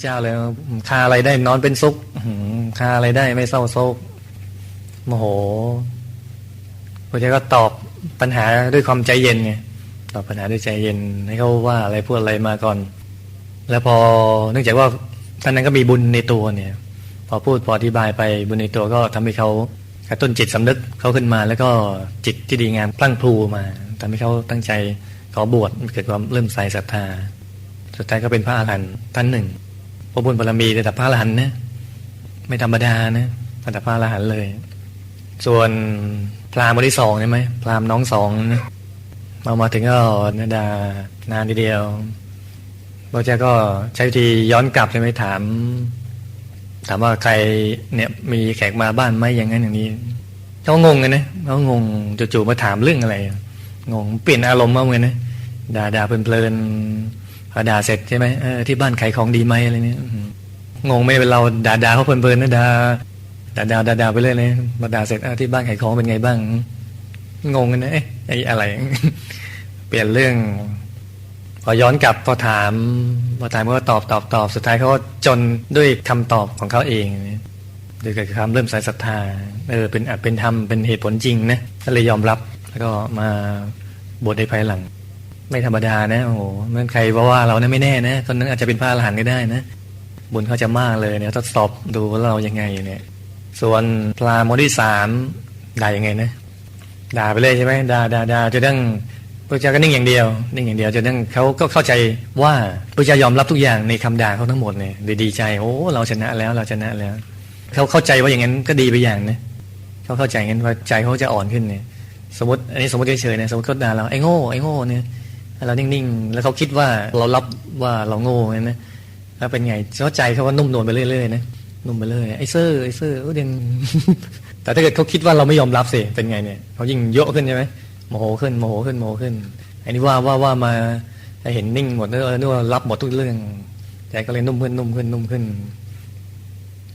เจ้าเลยฆ่าอะไรได้นอนเป็นสุขอื้อหือฆ่าอะไรได้ไม่เศร้าโศกโมโหพระเจ้าก็ตอบปัญหาด้วยความใจเย็นไงตอบปัญหาด้วยใจเย็นให้เขาว่าอะไรพูดอะไรมาก่อน แล้วพอเนื่องจากว่าท่านนั้นก็มีบุญในตัวเนี่ย พอพูดพออธิบายไปบุญในตัวก็ทำให้เขากระตุ้นจิตสำนึกเขาขึ้นมา แล้วก็จิตที่ดีงามพลั่งพลูมาทำให้เขาตั้งใจขอบวชเกิดความเริ่มใส่ศรัทธา สุดท้ายก็เป็นพระอาหารหันต์ท่านหนึ่ง พระบุญบารมีระดับพระอรหันต์นะไม่ธรรมดานะระดับพระอรหันต์เลย ส่วนพราหมณ์คนที่สองใช่ไหมพราหมณ์น้องสองนะมามาถึงก็นาดานานทีเดียวพระเจ้าก็ใช้วิธีย้อนกลับใช่ไหมถาม ถามว่าใครเนี่ยมีแขกมาบ้านไหมอย่างนั้นอย่างนี้เขางงกันนะเขางงจู่ๆมาถามเรื่องอะไร งงเปลี่ยนอารมณ์มาเหมือนนะด่าด่าเพลินๆ พอด่าเสร็จใช่ไหมเออที่บ้านขายของดีไหมอะไรเนี่ยงงไม่เป็นเราด่าด่าเขาเพลินๆนะด่าด่าด่าด่าด่าไปเรื่อยเลยมาด่าเสร็จเออที่บ้านขายของเป็นไงบ้าง งงกันนะเอ๊ะไอ้อะไร เปลี่ยนเรื่อง พอย้อนกลับพอถามพอถามก็ตอบตอบตอบสุดท้ายเขาก็จนด้วยคำตอบของเขาเองโดยเกิดความเริ่มใส่ศรัทธาเออเป็นอเป็นธรรมเป็นเหตุผลจริงนะก็เลยยอมรับ แล้วก็มาบวชในภายหลัง ไม่ธรรมดานะโอ้โหเมื่อใครว่าว่าเราเนี่ยไม่แน่นะคนนั้นอาจจะเป็นพระอรหันต์ก็ได้นะ บุญเขาจะมากเลยเนี่ยทดสอบดูว่าเรายังไงเนี่ย ส่วนพราหมณ์ที่สามด่ายังไงนะด่าไปเลยใช่ไหมด่าด่าด่าจนทั้งพระเจ้าก็นิ่งอย่างเดียวนิ่งอย่างเดียวจนทั้งเขาก็เข้าใจว่าพระเจ้ายอมรับทุกอย่างในคำด่าเขาทั้งหมดเนี่ยดีดีใจโอ้เราชนะแล้วเราชนะแล้ว เขาเข้าใจว่าอย่างนั้นก็ดีไปอย่างนะเขาเข้าใจงั้นว่าใจเขาจะอ่อนขึ้นเนี่ย สมมติอันนี้สมมติเฉยๆนะสมมติเขาด่าเราไอ้โง่ไอ้โง่เนี่ย เรานิ่งๆ แล้วเขาคิดว่าเรารับว่าเราโง่งั้นนะแล้วเป็นไงเขาใจเขาก็นุ่มนวลไปเรื่อยๆนะนุ่มไปเรื่อยไอ้เซอร์ไอ้เซอร์โอ้เดนแต่ถ้าเกิดเขาคิดว่าเราไม่ยอมรับสิเป็นไงเนี่ยเขายิ่งเยอะขึ้นใช่ไหมโมโหขึ้นโมโหขึ้นโมโหขึ้นอันนี้ว่าว่าว่ามาเห็นนิ่งหมดเออนึกว่ารับหมดทุกเรื่องใจก็เลยนุ่มขึ้นนุ่มขึ้นนุ่มขึ้น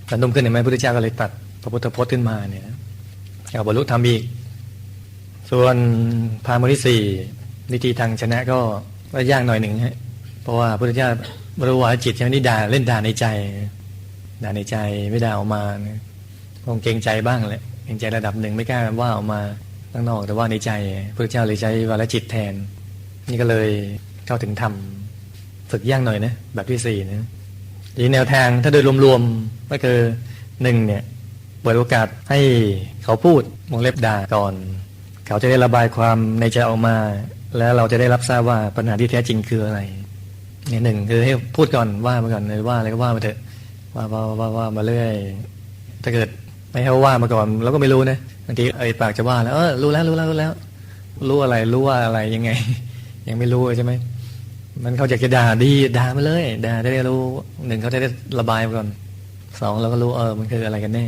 แต่นุ่มขึ้นเห็นไหมพระพุทธเจ้าก็เลยตัดพระพุทธพจน์ขึ้นมาเนี่ยเอาบรรลุธรรมอีก ส่วนพามที่สี่ วิธีทางชนะก็ก็ยากหน่อยหนึ่งฮะเพราะว่าพระพุทธเจ้าบรรวาจิตใช่ไหมนี่ด่าเล่นด่าในใจ ด่าในใจไม่ด่าออกมาคงเกรงใจบ้างแหละเกรงใจระดับหนึ่งไม่กล้าว่าออกมาข้างนอกแต่ว่าในใจพระเจ้าเลยใช้วาลจิตแทน นี่ก็เลยเข้าถึงธรรมฝึกยากหน่อยนะแบบที่สี่นะทีแนวทางถ้าโดยรวมๆก็คือหนึ่งเนี่ยเปิดโอกาสให้เขาพูดวงเล็บด่าก่อน เขาจะได้ระบายความในใจออกมา แล้วเราจะได้รับทราบว่าปัญหาที่แท้จริงคืออะไรเนี่ยหนึ่งคือให้พูดก่อนว่ามาก่อนเลยว่าอะไรก็ว่ามาเถอะว่าว่าว่าว่ามาเรื่อยถ้าเกิดไม่ให้ว่ามาก่อนเราก็ไม่รู้นะบางทีเอ่ยปากจะว่าแล้วเออรู้แล้วรู้แล้วรู้แล้ว รู้อะไรรู้ว่าอะไรยังไง ยังไม่รู้ใช่ไหมมันเขาอยากจะด่าดีด่ามาเลยด่าได้รู้หนึ่งเขาจะได้ระบายมาก่อนสองเราก็รู้เออมันคืออะไรกันแน่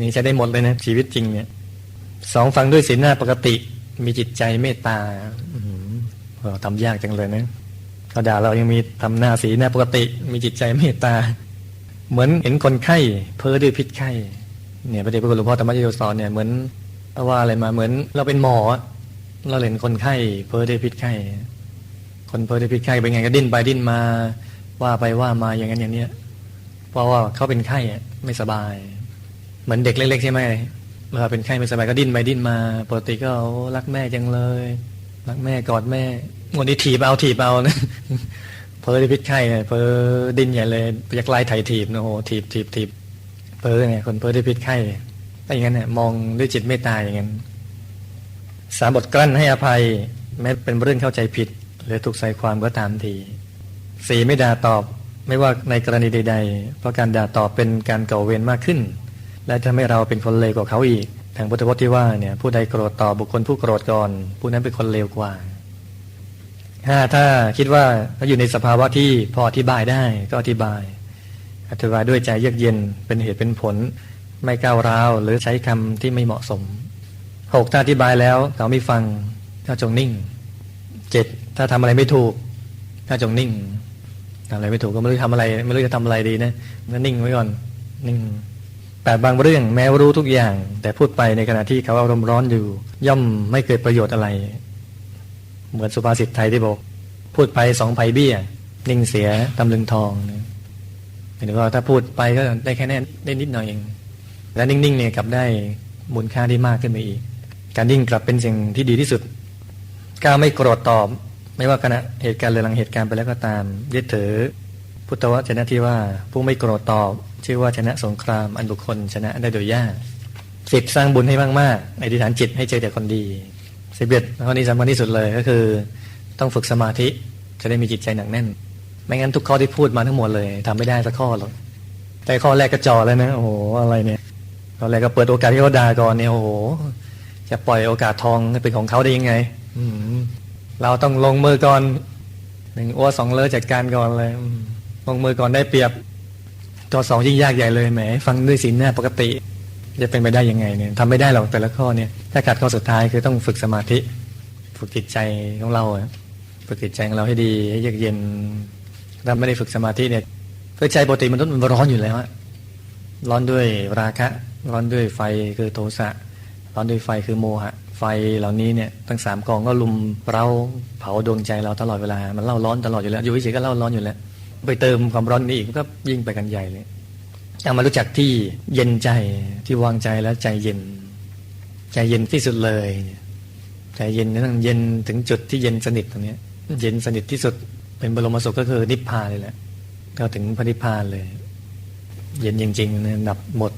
นี่ใช้ได้หมดเลยนะชีวิตจริงเนี่ยสองฟังด้วยสีหน้าปกติ มีจิตใจเมตตาอื้อหือเราทำยากจังเลยนะเขาด่าเรายังมีทำหน้าสีหน้าปกติ มีจิตใจเมตตา เหมือนเห็นคนไข้เพ้อด้วยพิษไข้เนี่ยพระเดชพระคุณหลวงพ่อธรรมยโยสอนเนี่ยเหมือนว่าอะไรมาเหมือนเราเป็นหมอ เราเห็นคนไข้เพ้อด้วยพิษไข้คนเพ้อด้วยพิษไข้เป็นไงก็ดิ้นไปดิ้นมา ว่าไปว่ามาอย่างนั้นอย่างเนี้ยเพราะว่าเขาเป็นไข้ไม่สบาย เหมือนเด็กเล็กๆใช่ไหม เวลาเป็นไข้ไม่สบายก็ดิ้นไปดิ้นมาปกติก็โอ้รักแม่จังเลย รักแม่กอดแม่วันนี้ถีบเอาถีบเอานะเพอได้พิษไข้เนี่ยเพอดิ้นใหญ่เลยอยากไล่ไถ่ถีบนะโอ้โหถีบถีบถีบเพอเนี่ยคนเพอได้พิษไข้ถ้าอย่างนั้นเนี่ยมองด้วยจิตเมตตาอย่างนั้นสามบทกลั้นให้อภัย แม้เป็นเรื่องเข้าใจผิด หรือถูกใส่ความก็ตามทีสี่ไม่ด่าตอบไม่ว่าในกรณีใดๆ เพราะการด่าตอบเป็นการก่อเวรมากขึ้น และทำให้เราเป็นคนเลวกว่าเขาอีกทางพุทธพจน์ที่ว่าเนี่ยผู้ใดโกรธต่อบุคคลผู้โกรธก่อน ผู้นั้นเป็นคนเลวกว่าห้าถ้าคิดว่าเราอยู่ในสภาวะที่พออธิบายได้ก็อธิบาย อธิบายด้วยใจเยือกเย็นเป็นเหตุเป็นผล ไม่ก้าวร้าวหรือใช้คำที่ไม่เหมาะสมหกถ้าอธิบายแล้วเขาไม่ฟังถ้าจงนิ่งเจ็ดถ้าทำอะไรไม่ถูกถ้าจงนิ่งทำอะไรไม่ถูกก็ไม่รู้ทำอะไร ไม่รู้จะทำอะไรดีนะก็นิ่งไว้ก่อนนิ่ง แต่บางเรื่องแม้รู้ทุกอย่าง แต่พูดไปในขณะที่เขาอารมณ์ร้อนอยู่ ย่อมไม่เกิดประโยชน์อะไร เหมือนสุภาษิตไทยที่บอก พูดไปสองไผ่เบี้ย นิ่งเสียตำลึงทองนหมายถึงว่าถ้าพูดไปก็ได้แค่นั้นได้นิดหน่อยเอง แล้วนิ่งๆเนี่ยกลับได้มูลค่าที่มากขึ้นไปอีก การนิ่งกลับเป็นสิ่งที่ดีที่สุดกล้าไม่โกรธตอบ ไม่ว่าขณะเหตุการณ์หรือหลังเหตุการณ์ไปแล้วก็ตามยึดถือพุทธวจนะที่ว่าผู้ไม่โกรธตอบ ชื่อว่าชนะสงครามอันบุคคลชนะได้โดยยากสิบสร้างบุญให้มากๆอธิษฐานจิตให้เจอแต่คนดีสิบเอ็ดข้อนี้สำคัญที่สุดเลยก็คือ ต้องฝึกสมาธิจะได้มีจิตใจหนักแน่น ไม่งั้นทุกข้อที่พูดมาทั้งหมดเลยทำไม่ได้สักข้อหรอกแต่ข้อแรกก็จ่อแล้วนะโอ้โหอะไรเนี่ยข้อแรกก็เปิดโอกาสให้เขาด่าก่อนเนี่ยโอ้โหจะปล่อยโอกาสทองเป็นของเขาได้ยังไง อืเราต้องลงมือก่อนหนึ่งอ้วสองเลอจัดการก่อนเลยลงมือก่อนได้เปรียบ ตัวสองยิ่งยากใหญ่เลยแหมฟังด้วยสีหน้าปกติ จะเป็นไปได้ยังไงเนี่ยทำไม่ได้หรอกแต่ละข้อเนี่ยถ้าขาดข้อสุดท้ายคือต้องฝึกสมาธิ ฝึกจิตใจของเราฝึกจิตใจของเราให้ดีให้เยือกเย็นถ้าไม่ได้ฝึกสมาธิเนี่ยเพื่อใจปกติมันต้องมันร้อนอยู่แล้วร้อนด้วยราคะ ร้อนด้วยไฟคือโทสะร้อนด้วยไฟคือโมหะไฟเหล่านี้เนี่ยทั้งสามกองก็ลุมเราเผาดวงใจเราตลอดเวลา มันเล่าร้อนตลอดอยู่แล้ว อยู่เฉยก็เล่าร้อนอยู่แล้ว ไปเติมความร้อนนี้อีกก็ยิ่งไปกันใหญ่เลยเอามารู้จักที่เย็นใจที่วางใจแล้วใจเย็น ใจเย็นที่สุดเลยใจเย็นนั่งเย็นถึงจุดที่เย็นสนิทตรงนี้เย็นสนิทที่สุดเป็นบรมสุขก็คือนิพพานเลยแหละก็ถึงพระนิพพานเลย เย็นจริงๆนี่ยดับหมด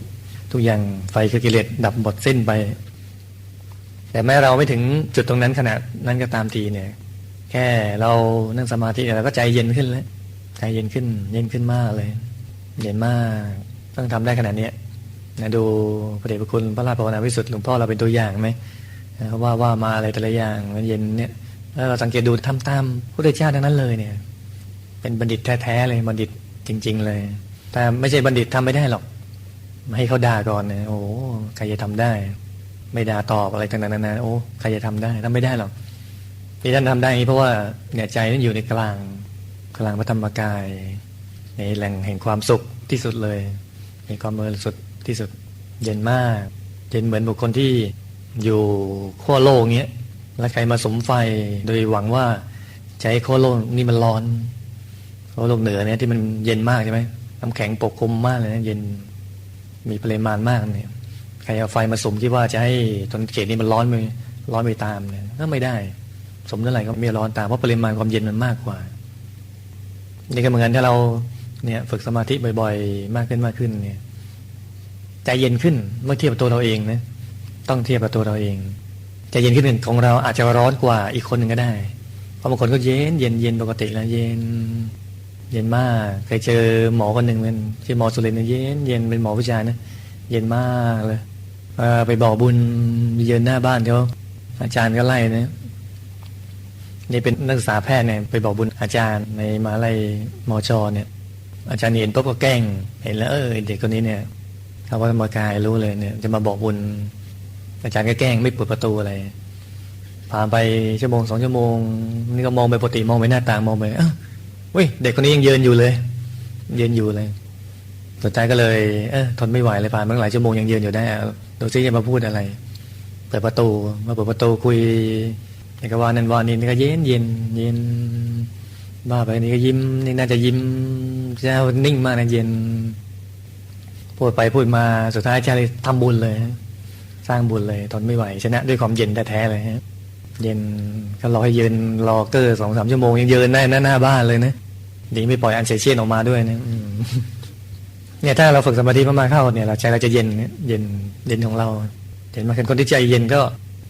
ทุกอย่างไฟคือกิเลสดับหมดสิ้นไป แต่แม้เราไม่ถึงจุดตรงนั้นขนาดนั้นก็ตามทีเนี่ย แค่เรานั่งสมาธิเราก็ใจเย็นขึ้นแล้ว ใจเย็นขึ้น เย็นขึ้นมากเลย เย็นมาก ต้องทำได้ขนาดเนี้ยนะดูพระเดชพระคุณพระราชภาวนาวิสุทธิ์หลวงพ่อเราเป็นตัวอย่างไหมเขาว่าว่ามาอะไรแต่ละอย่างมันเย็นเนี่ยแล้วเราสังเกตดูทำตามพระพุทธเจ้าทั้งนั้นเลยเนี่ย เป็นบัณฑิตแท้ๆเลยบัณฑิตจริง ๆ เลย แต่ไม่ใช่บัณฑิตทำไม่ได้หรอกให้เขาด่าก่อนเนี่ยโอ้ใครจะทำได้ ไม่ด่าตอบอะไรต่างๆนานาโอ้ใครจะทำได้ทำไม่ได้หรอกที่ท่านทำได้เพราะว่าเนี่ยใจนั้นอยู่ในกลาง กลางพระธรรมกาย ในแหล่งแห่งความสุขที่สุดเลย มีความบริสุทธิ์ที่สุดเย็นมาก เย็นเหมือนบุคคลที่อยู่ขั้วโลกเงี้ยแล้วใครมาสมไฟโดยหวังว่าใช้ขั้วโลกนี่มันร้อนขั้วโลกเหนือเนี่ยที่มันเย็นมากใช่ไหมน้ำแข็งปกคลุมมากเลยนะเย็นมีปริมาณมากเนี่ยใครเอาไฟมาสมคิดว่าจะให้ตนเขตนี้มันร้อนไปร้อนไปตามเนี่ยก็ไม่ได้ สมเท่าไหร่ก็ไม่ร้อนตามเพราะปริมาณความเย็นมันมากกว่า นี่ก็เหมือนกันถ้าเราเนี่ยฝึกสมาธิบ่อย ๆ มากขึ้นมากขึ้นเนี่ยใจเย็นขึ้นเมื่อเทียบกับตัวเราเองนะต้องเทียบกับตัวเราเองใจเย็นขึ้นหนึ่งของเราอาจจะร้อนกว่าอีกคนหนึ่งก็ได้ เพราะบางคนก็เย็นเย็นเย็นปกติแล้วเย็น เย็นมากเคยเจอหมอคนหนึ่งเป็นชื่อหมอสุรินทร์เย็นเย็นเป็นหมอผู้ชายนะเย็นมากเลยไปบอกบุญเยืนหน้าบ้านเขาอาจารย์ก็ไล่นะ นี่เป็นนักศึกษาแพทย์เนี่ยไปบอกบุญอาจารย์ในมหาลัยมอชอเนี่ย อาจารย์เห็นปุ๊บก็แกล้งเห็นแล้วเออเด็กคนนี้เนี่ยเขาว่าธรรมกายรู้เลยเนี่ย จะมาบอกบุญ อาจารย์ก็แกล้งไม่เปิดประตูอะไรผ่านไปชั่วโมงสองชั่วโมง นี่ก็มองไปปกติมองไปหน้าต่างมองไปเออเว้ยเด็กคนนี้ยังยืนอยู่เลยยืนอยู่เลยสุดท้ายก็เลยเออทนไม่ไหวเลยผ่านมาหลายชั่วโมงยังยืนอยู่ได้ดูซิจะมาพูดอะไรเปิดประตูมาเปิดประตูคุย นี่ก็ว่านั่นว่านี่นี่ก็เย็นเย็นเย็นบ้าไปนี่ก็ยิ้ม นี่น่าจะยิ้มเจ้านิ่งมากนะเย็นพูดไปพูดมาสุดท้ายเจ้าเลยทำบุญเลย สร้างบุญเลยทนไม่ไหวชนะด้วยความเย็นแท้ๆเลยฮะเย็นก็รอให้เยืนรอเกอร์สองสามชั่วโมงยังเยืนได้หน้าบ้านเลยนะดีไม่ปล่อยอันเซเชียนออกมาด้วยนะเนี่ยถ้าเราฝึกสมาธิมากๆเข้าเนี่ยเราใจเราจะเย็นเย็นเย็นของเรา เห็นมาเป็นคนที่ใจเย็นก็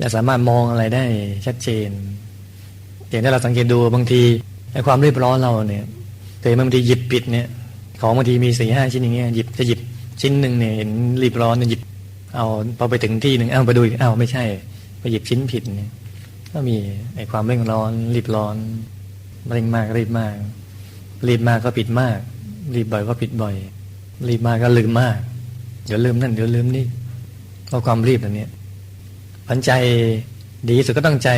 จะสามารถมองอะไรได้ชัดเจนอย่างที่เราสังเกตดูบางทีไอ้ความรีบร้อนเราเนี่ยเคยบางทีหยิบปิดเนี่ย ของบางทีมีสี่ห้าชิ้นอย่างเงี้ยหยิบจะหยิบชิ้นหนึ่งเนี่ยเห็นรีบร้อนเนี่ยหยิบ เอาพอไปถึงที่หนึ่งเอ้าไปดูเอ้าไม่ใช่ ไปหยิบชิ้นผิดเนี่ยก็มีไอ้ความเร่งร้อนรีบร้อนเร่งมากรีบมาก รีบมากก็ผิดมาก รีบบ่อยก็ผิดบ่อย รีบมากก็ลืมมาก เดี๋ยวลืมนั่นเดี๋ยวลืมนี่เพราะความรีบแบบนี้ พันใจดีสุดก็ต้องใจ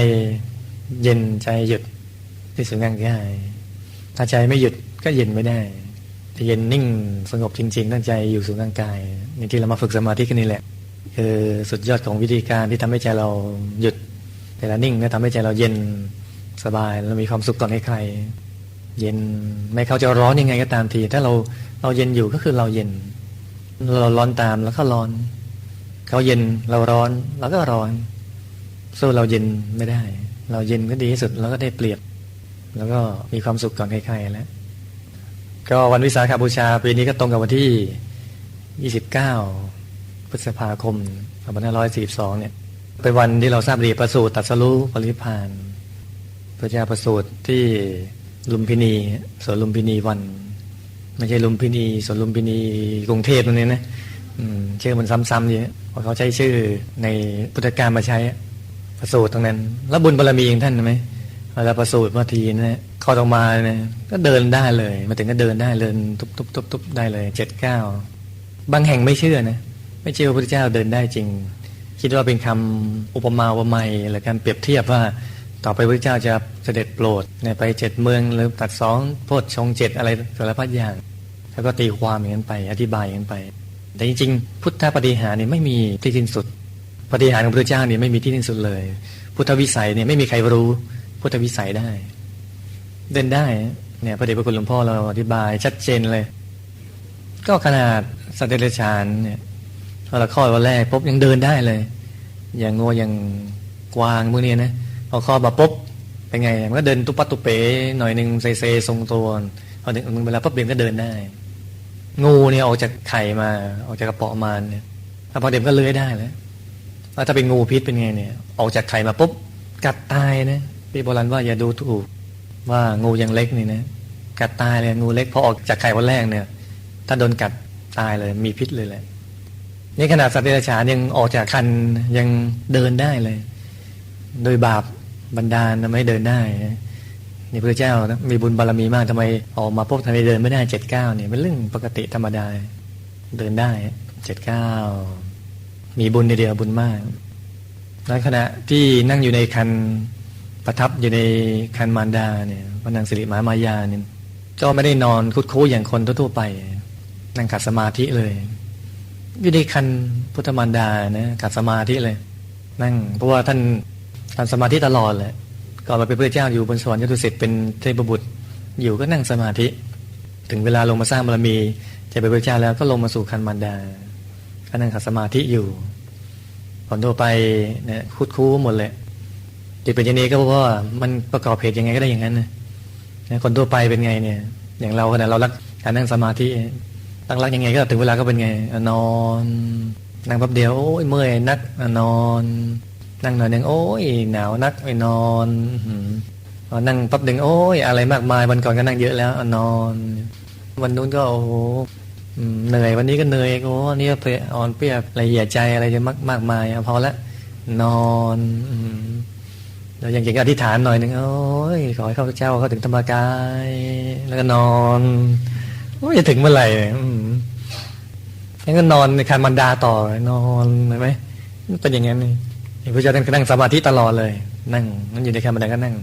เย็นใจหยุดที่สุดง่ายๆถ้าใจไม่หยุดก็เย็นไม่ได้จะเย็นนิ่งสงบจริง ๆ ตั้งใจอยู่สู่ร่างกายนี่ที่เรามาฝึกสมาธิกันนี่แหละ คือสุดยอดของวิธีการที่ทำให้ใจเราหยุด แต่ละนิ่งก็ทำให้ใจเราเย็นสบายเรามีความสุขต่อให้ใคร เย็นไม่เขาจะร้อนยังไงก็ตามที ถ้าเราเราเย็นอยู่ก็คือเราเย็น เราร้อนตามแล้วก็ร้อน เขาเย็นเราร้อนเราก็ร้อน สู้เราเย็นไม่ได้ เราเย็นก็ดีที่สุดแล้วก็ได้เปรียบ แล้วก็มีความสุขก่อนใครๆแล้ว ก็วันวิสาขบูชาปีนี้ก็ตรงกับวันที่ 29 พฤษภาคม2542 เนี่ย เป็นวันที่เราทราบดีประสูติตรัสรู้ปริพานพระเจ้าประสูติที่ลุมพินีสวนลุมพินีวัน ไม่ใช่ลุมพินีสวนลุมพินีกรุงเทพตรงนี้นะ ชื่อมันซ้ำๆเยอะเพราะเขาใช้ชื่อในพุทธการมาใช้ประสูติตรงนั้น แล้วบุญบารมีของท่านไหมเวลาประสูติมาทีนะเข้าตรงมาเนี่ยก็เดินได้เลย มาถึงก็เดินได้เลยทุบทุบทุบทุบได้เลยเจ็ดเก้าบางแห่งไม่เชื่อนะไม่เชื่อพระพุทธเจ้าเดินได้จริง คิดว่าเป็นคำอุปมาอุปไมยหรือการเปรียบเทียบว่าต่อไปพระเจ้าจะเสด็จโปรดไปเจ็ดเมืองหรือตัดสองโพชฌงเจ็ดอะไรสารพัดอย่าง แล้วก็ตีความอย่างนั้นไป อธิบายอย่างนั้นไป แต่จริงๆ พุทธปฏิหารเนี่ยไม่มีที่สิ้นสุด ปฏิหารของพระเจ้าเนี่ยไม่มีที่สิ้นสุดเลย พุทธวิสัยเนี่ยไม่มีใครรู้ พุทธวิสัยได้ เดินได้เนี่ยพระเดชพระคุณหลวงพ่อเราอธิบายชัดเจนเลย ก็ขนาดสัตว์เดรัจฉานเนี่ยพอเราคลอดวันแรกปุ๊บยังเดินได้เลย อย่างงัวอย่างกวางพวกนี้นะพอคลอดมาปุ๊บเป็นไงมันก็เดินตุ๊ปัตตุเป๋หน่อยหนึ่งเซเซทรงตัวพอถึงเวลาปุ๊บเดียวก็เดินได้ งูเนี่ยออกจากไข่มา ออกจากกระเปาะมาเนี่ยถ้าพอเดี๋ยวก็เลื้อยได้แล้วแล้วถ้าเป็นงูพิษเป็นไงเนี่ย ออกจากไข่มาปุ๊บกัดตายนะพี่โบราณว่าอย่าดูถูกว่างูยังเล็กนี่นะกัดตายเลยงูเล็กพอออกจากไข่วันแรกเนี่ย ถ้าโดนกัดตายเลยมีพิษเลยแหละนี่ขนาดสัตว์เดรัจฉานยังออกจากคันยังเดินได้เลย โดยบาปบันดาลไม่เดินได้ พระเจ้านะมีบุญบารรมีมากทำไมออกมาพบทำไมเดินไม่ได้เจ็ดเก้าเนี่ยเป็นเรื่องปกติธรรมดาเดินได้เจ็ดเก้ามีบุญเดียวบุญมากในขณะที่นั่งอยู่ในคันประทับอยู่ในคันมารดาเนี่ยพระนางสิริมามายาเนี่ยก็ไม่ได้นอนคุดคู้อย่างคนทั่วๆไป นั่งขัดสมาธิเลยอยู่ในคันพุทธมารดานะขัดสมาธิเลย นั่งเพราะว่าท่านทำสมาธิตลอดเลย ก่อนมาเป็นพระเจ้าอยู่บนสวรรค์ยตุสิทธิ์เป็นเทพบุตรอยู่ก็นั่งสมาธิ ถึงเวลาลงมาสร้างบารมีจะเป็นพระเจ้าแล้วก็ลงมาสู่คันมารดาก็นั่งขัดสมาธิอยู่ผลทั่วไปเนี่ยคุดคู้หมดเลยจิตเป็นอย่างนี้ก็เพราะว่ามันประกอบเหตุยังไงก็ได้อย่างนั้นนะคนทั่วไปเป็นไงเนี่ย อย่างเราขณะเรารักการนั่งสมาธิตั้งรักยังไงก็ถึงเวลาก็เป็นไงนอนนั่งแป๊บเดียวโอ้ยเมื่อยนักนอน นั่งหน่อยหนึ่งโอ้ยหนาวนักไปนอนนั่งแป๊บหนึ่งโอ้ยอะไรมากมายวันก่อนก็นั่งเยอะแล้วนอน วันนู้นก็โอ้โหเหนื่อยวันนี้ก็เหนื่อยโอ้นี่เพลียอ่อนเปียกละเอียดใจอะไรจะมากมากมายพอละนอนแล้วอย่างเก่งอธิษฐานหน่อยหนึ่งโอ้ยขอให้ข้าพเจ้าเข้าถึงธรรมกาย แล้วก็นอนโอ้ยจะถึงเมื่อไหร่งั้นก็นอนในคันมันดาต่อนอนเห็นไหมเป็นอย่างนั้นนี่ พระเจ้าท่านก็นั่งสมาธิตลอดเลย นั่งนั่นอยู่ในคันมันดก็นั่ง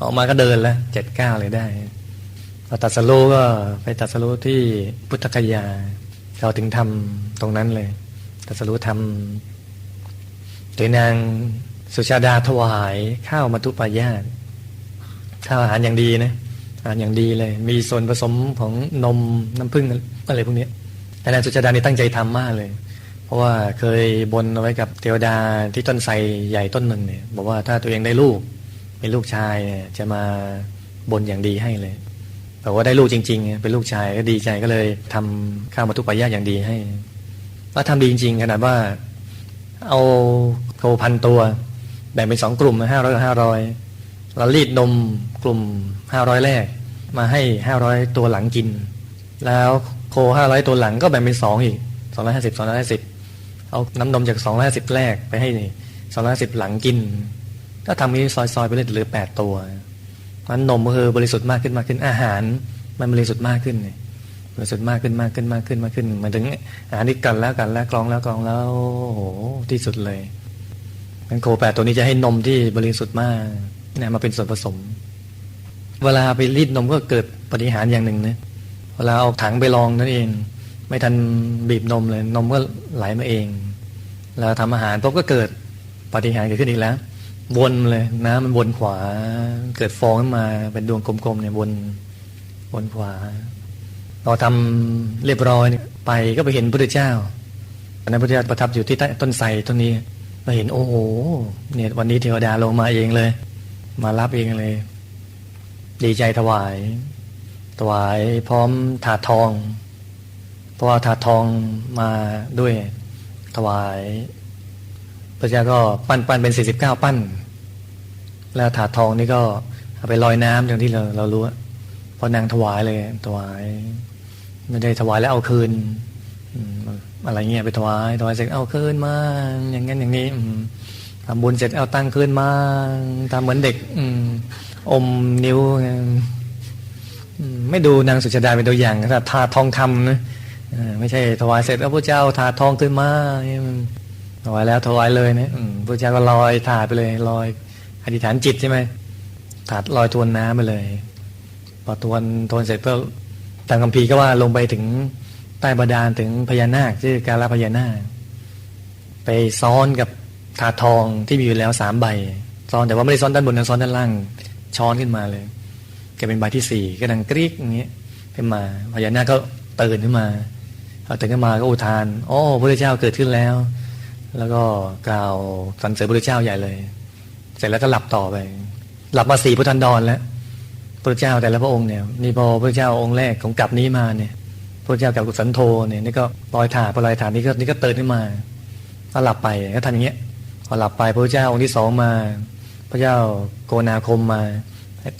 ออกมาก็เดินแล้วเจ็ดเก้าเลยได้พอตัดสรู้ก็ไปตัดสรู้ที่พุทธคยา เราถึงทำตรงนั้นเลย ตัดสรู้ทำโดยนางสุชาดาถวายข้าวมัทุปายาตข้าวอาหารอย่างดีนะอาหารอย่างดีเลย มีส่วนผสมของนมน้ำผึ้งอะไรพวกนี้แต่นางสุชาดานี่ตั้งใจทำมากเลย เพราะว่าเคยบนเอาไว้กับเทวดาที่ต้นไทรใหญ่ต้นหนึ่งเนี่ยบอกว่าถ้าตัวเองได้ลูกเป็นลูกชายเนี่ยจะมาบนอย่างดีให้เลยแต่ว่าได้ลูกจริง ๆ เป็นลูกชายก็ดีใจก็เลยทำข้าวมัทุกปายาอย่างดีให้แล้วทำดีจริง ๆ ขนาดว่า เอาโคพันตัว แบ่งเป็นสองกลุ่มห้าร้อยห้าร้อยเรารีดนมกลุ่มห้าร้อยแรก มาให้ห้าร้อยตัวหลังกิน แล้วโคห้าร้อยตัวหลังก็แบ่งเป็นสองอีกสองร้อยห้าสิบสองร้อยห้าสิบ เอาน้ำนมจากสองร้อยสิบแรกไปให้สองร้อยสิบหลังกิน ก็ทำนี้ซอยๆไปเรื่อยเหลือแปดตัวมันนมก็คือบริสุทธิ์มากขึ้นมากขึ้นอาหาร มันบริสุทธิ์มากขึ้นบริสุทธิ์มากขึ้นมากขึ้นมากขึ้นมากขึ้นมาถึงอานี่กันแล้วกันแล้วกรองแล้วกรองแล้วโอ้โหที่สุดเลยงั้นโคแปดตัวนี้จะให้นมที่บริสุทธิ์มากเนี่ยมาเป็นส่วนผสม เวลาไปรีดนมก็เกิดปฏิหารอย่างหนึ่งนะเวลาเอาถังไปลองนั่นเอง ไม่ทันบีบนมเลย นมก็ไหลมาเอง แล้วทำอาหารปุ๊บก็เกิดปฏิหารเกิดขึ้นอีกแล้ว วนเลยน้ำมันวนขวา เกิดฟองขึ้นมาเป็นดวงกลมๆเนี่ยวนวนขวาเราทำเรียบร้อยไปก็ไปเห็นพระพุทธเจ้าตอนนั้นพระพุทธเจ้าประทับอยู่ที่ใต้ต้นไทรต้นนี้มาเห็นโอ้โหเนี่ยวันนี้เทวดาลงมาเองเลย มารับเองเลย ดีใจถวาย ถวายพร้อมถาดทอง ราะว่าถาทองมาด้วยถวายพระเจ้าก็ปั้นปั้นเป็นสี่สิบเก้าปั้น แล้วถาทองนี่ก็เอาไปลอยน้ำอย่างที่เราเรารู้พราะนางถวายเลยถวายไม่ได้ถวายแล้วเอาคืนอะไรเงี้ยไปถวายถวายเสร็จเอาคืนมาอย่างนั้นอย่างนี้ทำบุญเสร็จเอาตั้งคืนมาทำเหมือนเด็กอืมอมนิ้วไม่ดูนางสุชาดาเป็นตัวอย่างถ้าทาทองคำนะเออ ไม่ใช่ถวายเสร็จแล้วพระเจ้าถาทองขึ้นมานี่มันถวายแล้วถวายเลยนะอืมพระเจ้าก็ลอยถาดไปเลยลอย อธิษฐานจิตใช่ไหมถาดลอยทวนน้ำไปเลย พอทวนทวนเสร็จก็ตามคัมภีก็ว่าลงไปถึงใต้บาดาลถึงพญานาคชื่อการลพญานาค ไปซ้อนกับถาดทองที่มีอยู่แล้วสามใบ ซ้อนแต่ว่าไม่ได้ซ้อนด้านบนนะซ้อนด้านล่าง ช้อนขึ้นมาเลยแกเป็นใบที่สี่ก็ดังกรี๊กอย่างเงี้ยขึ้นมาพญานาคก็ตื่นขึ้นมา พอตื่นขึ้นมาก็อุทานโอ้พระเจ้าเกิดขึ้นแล้ว แล้วก็กล่าวสรรเสริญพระเจ้าใหญ่เลย เสร็จแล้วก็หลับต่อไป หลับมาสี่พุทธันดรแล้วพระเจ้าแต่ละพระองค์เนี่ยนี่พอพระเจ้าองค์แรกของกลับนี้มาเนี่ยพระเจ้ากับกุสันโธเนี่ยนี่ก็ลอยถาพอลอยถานี่ก็นี่ก็ตื่นขึ้นมาก็หลับไปก็ทำอย่างเงี้ยพอหลับไปพระเจ้าองค์ที่สองมา พระเจ้าโกนาคมมา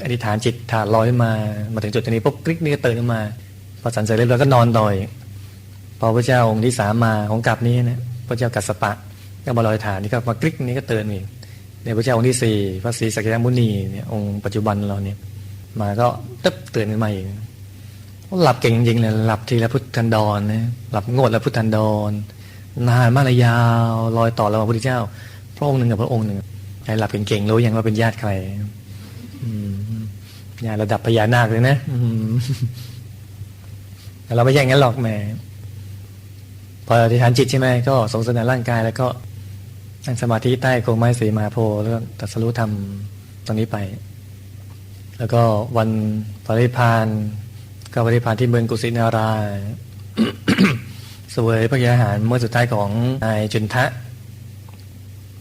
อธิษฐานจิตถาลอยมา มาถึงจุดนี้ปุ๊บกริ๊กนี่ก็ตื่นขึ้นมาพอสันเสร็จเรียบร้อยก็นอนต่อย อพระเจ้าองค์ที่สามมาของกลับนี้นี่ยพระเจ้ากัสสปะก็มาลอยฐานนี่ก็มากริกนี่ก็เตื่นอีกในพระเจ้าองค์ที่สี่พระศรีสักยมุนีเนี่ยองค์ปัจจุบันเราเนี่ยมาก็ตึ๊บตื่นขึ้นมาอีกหลับเก่งจริงๆเลยหลับทีละพุทธันดรนะหลับงดละพุทธันดรนานมากเลยยาวลอยต่อระหว่างพระพุทธเจ้า พระองค์หนึ่งกับพระองค์หนึ่งใครหลับเก่งๆรู้ยังว่าเป็นญาติใครญาติระดับพญานาคเลยนะแต่เราไม่ใช่งั้นหรอกแหม พออธิษฐานจิตใช่ไหมก็สงสนารร่างกาย แล้วก็นั่งสมาธิใต้โคงไม้สีมาโพแล้วก็ตรัสรู้ธรรมตรงนี้ไป แล้วก็วันปริพานก็ปริพานที่เมืองกุสินาราสวยพระยาหารเมื่อสุดท้ายของนายจุนทะ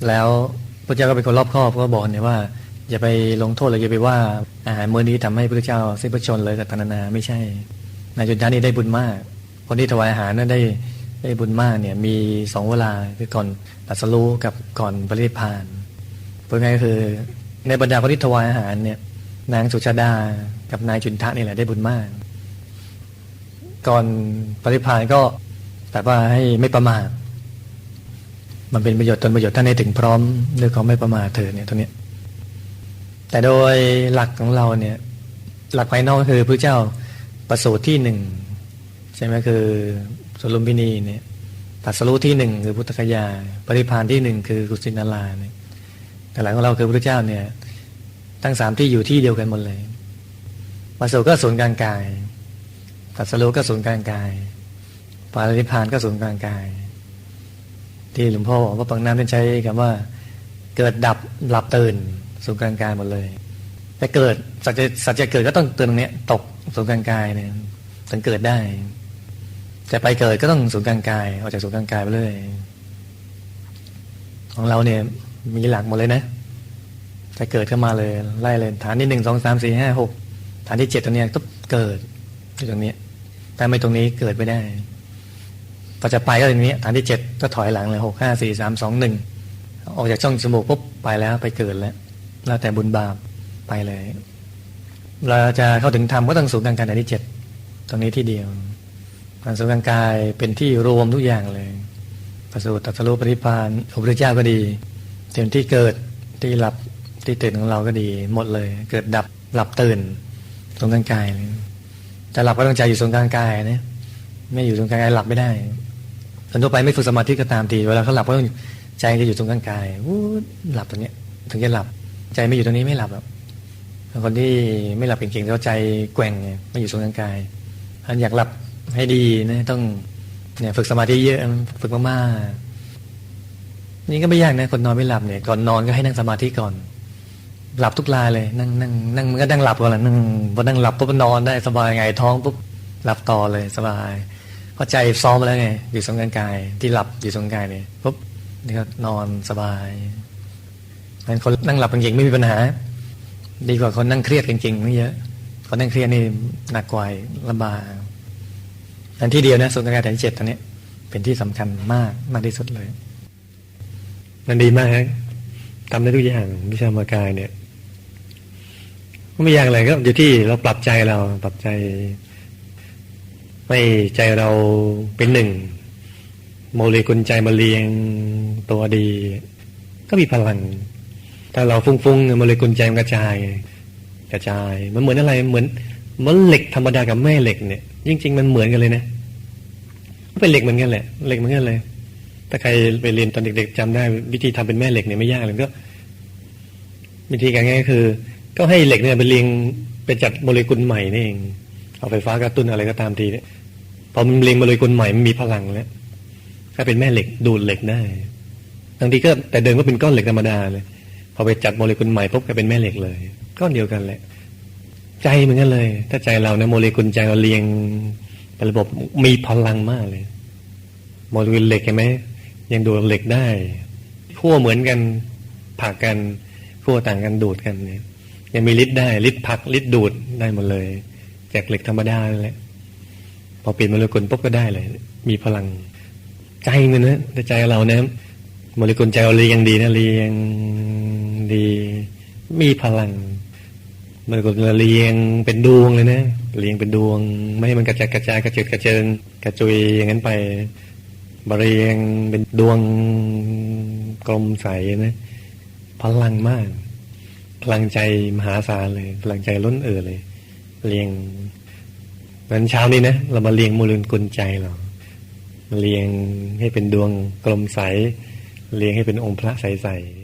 แล้วพระเจ้าก็เป็นคนรอบคอบก็บอกเนี่ยว่า อย่าไปลงโทษหรืออย่าไปว่าอาหารมื้อนี้ทำให้พระเจ้าสิ้นพระชนเลยกับธนานาไม่ใช่ นายจุนทะนี่ได้บุญมาก คนที่ถวายอาหารนั้นได้ ได้บุญมากเนี่ยมีสองเวลาคือก่อนตัดสรู้กับก่อนปริพานเพราะงั้นก็คือในบรรดาคนที่ถวายอาหารเนี่ยนางสุชาดากับนายจุนทะนี่แหละได้บุญมาก ก่อนปริพานก็แต่ว่าให้ไม่ประมาทมันเป็นประโยชน์ตนประโยชน์ท่านให้ถึงพร้อมด้วยความไม่ประมาทเถิดเนี่ยตรงนี้แต่โดยหลักของเราเนี่ย หลักภายนอกก็คือพระเจ้าประสูติที่หนึ่งใช่ไหมคือ สุลุมพินีเนี่ยตัดสรู้ที่หนึ่งคือพุทธคยา ปริพานที่หนึ่งคือกุสินาราเนี่ยแต่หลังของเราคือพระเจ้าเนี่ย ทั้งสามที่อยู่ที่เดียวกันหมดเลยประสูติก็ศูนย์กลางกาย ตัดสรู้ก็ศูนย์กลางกายปาริพานก็ศูนย์กลางกาย ที่หลวงพ่อบอกว่าปังน้ำท่านใช้คำว่า เกิดดับหลับตื่นศูนย์กลางกายหมดเลยแต่เกิดสัจจะสัจจะเกิดก็ต้องตื่นตรงนี้ตกศูนย์กลางกายเนี่ยถึงเกิดได้ แต่ไปเกิดก็ต้องศูนย์กลางกายออกจากศูนย์กลางกายไปเลยของเราเนี่ยมีหลักหมดเลยนะ จะเกิดขึ้นมาเลยไล่เลยฐานที่หนึ่งสองสามสี่ห้าหกฐานที่เจ็ดตรงนี้ต้องเกิดที่ตรงนี้แต่ไม่ตรงนี้เกิดไม่ได้พอจะไปก็ตรงนี้ฐานที่เจ็ดก็ถอยหลังเลยหกห้าสี่สามสองหนึ่งออกจากช่องจมูกปุ๊บไปแล้วไปเกิดแล้วแล้วแต่บุญบาปไปเลย เราจะเข้าถึงธรรมก็ต้องสูงกลางกายฐานที่เจ็ดตรงนี้ที่เดียว การสูงกลางกายเป็นที่รวมทุกอย่างเลย ประสูติตัสรู้ปฏิพานพระพุทธเจ้าก็ดีเต็มที่เกิดที่หลับที่ตื่นของเราก็ดี หมดเลย เกิดดับหลับตื่นตรงกลางกายเลยจะหลับก็ต้องใจอยู่ตรงกลางกายนะไม่อยู่ตรงกลางกายหลับไม่ได้คนทั่วไปไม่ฝึกสมาธิก็ตามทีเวลาเขาหลับก็ต้องใจจะอยู่ตรงกลางกายวู้หลับตรงเนี้ย ถึงจะหลับ ใจไม่อยู่ตรงนี้ไม่หลับหรอกคนที่ไม่หลับเก่งๆเขาใจแกว่งไงไม่อยู่ตรงกลางกายอันอยากหลับ ให้ดีนะต้องเนี่ยฝึกสมาธิเยอะฝึกมากๆนี่ก็ไม่ยากนะคนนอนไม่หลับเนี่ย ก่อนนอนก็ให้นั่งสมาธิก่อน หลับทุกรายเลย นั่งนั่งนั่งมันก็นั่งหลับก่อนแหละนั่งพอนั่งหลับปุ๊บนอนได้สบายไงท้องปุ๊บหลับต่อเลยสบายเพราะใจซ้อมมาแล้วไงอยู่ตรงกลางกาย ที่หลับอยู่ตรงกางกายเนี่ยปุ๊บนี่ก็นอนสบายงั้นคนนั่งหลับเก่งๆไม่มีปัญหา ดีกว่าคนนั่งเครียดเก่งๆไม่เยอะคนนั่งเครียดนี่หนักกว่าลำบาก อันที่เดียวนะส่วนกลางกายฐานเจ็ดตอนนี้ เป็นที่สำคัญมากมากที่สุดเลยมันดีมากฮะทำได้ทุกอย่างวิชามากายเนี่ยก็ไม่ยากอะไรก็อยู่ที่เราปรับใจเราปรับใจให้ใจเราเป็นหนึ่งโมเลกุลใจมาเรียงตัวดี ก็มีพลัง ถ้าเราฟุ้งๆโมเลกุลใจมันกระจาย กระจาย มันเหมือนอะไรเหมือนมือนเหล็กธรรมดากับแม่เหล็กเนี่ยจริงๆมันเหมือนกันเลยนะ เป็นเหล็กเหมือนกันแหละเหล็กเหมือนกันเลยถ้าใครไปเรียนตอนเด็กๆจำได้ วิธีทำเป็นแม่เหล็กเนี่ยไม่ยากเลยก็ วิธีการง่ายก็คือ ก็ให้เหล็กเนี่ยไปเรียงไปจัดโมเลกุลใหม่นี่เองเอาไฟฟ้ากระตุ้นอะไรก็ตามทีเนี่ยพอมันเรียงโมเลกุลใหม่มันมีพลังแล้วก็เป็นแม่เหล็กดูดเหล็กได้บางทีก็แต่เดิมก็เป็นก้อนเหล็กธรรมดาเลยพอไปจัดโมเลกุลใหม่ปุ๊บก็เป็นแม่เหล็กเลย ก้อนเดียวกันแหละ ใจเหมือนกันเลย ถ้าใจเราเนี่ยโมเลกุลใจเราเรียงเป็นระบบมีพลังมากเลย โมเลกุลเหล็กเห็นไหมยังดูดเหล็กได้ขั้วเหมือนกันผักกันขั้วต่างกันดูดกันเนี่ยยังมีฤทธิ์ได้ฤทธิ์ผักฤทธิ์ดูดได้หมดเลย จากเหล็กธรรมดาเลยพอเปลี่ยนโมเลกุลปุ๊บก็ได้เลย มีพลังใจมันนะแต่ใจเราเนี่ยโมเลกุลใจเราเรียงดีนะเรียงดี มีพลังโมเลกุลเราเรียงเป็นดวงเลยนะเรียงเป็นดวง ไม่ให้มันกระจายกระจายกระจุดกระเจิง กระจุยอย่างนั้นไป เรียงเป็นดวงกลมใสนะพลังมาก พลังใจมหาศาลเลย พลังใจล้นเอ่อเลย เรียงวันเช้านี้นะเรามาเรียงมูลกุลใจเราเรียงให้เป็นดวงกลมใส เรียงให้เป็นองค์พระใสๆ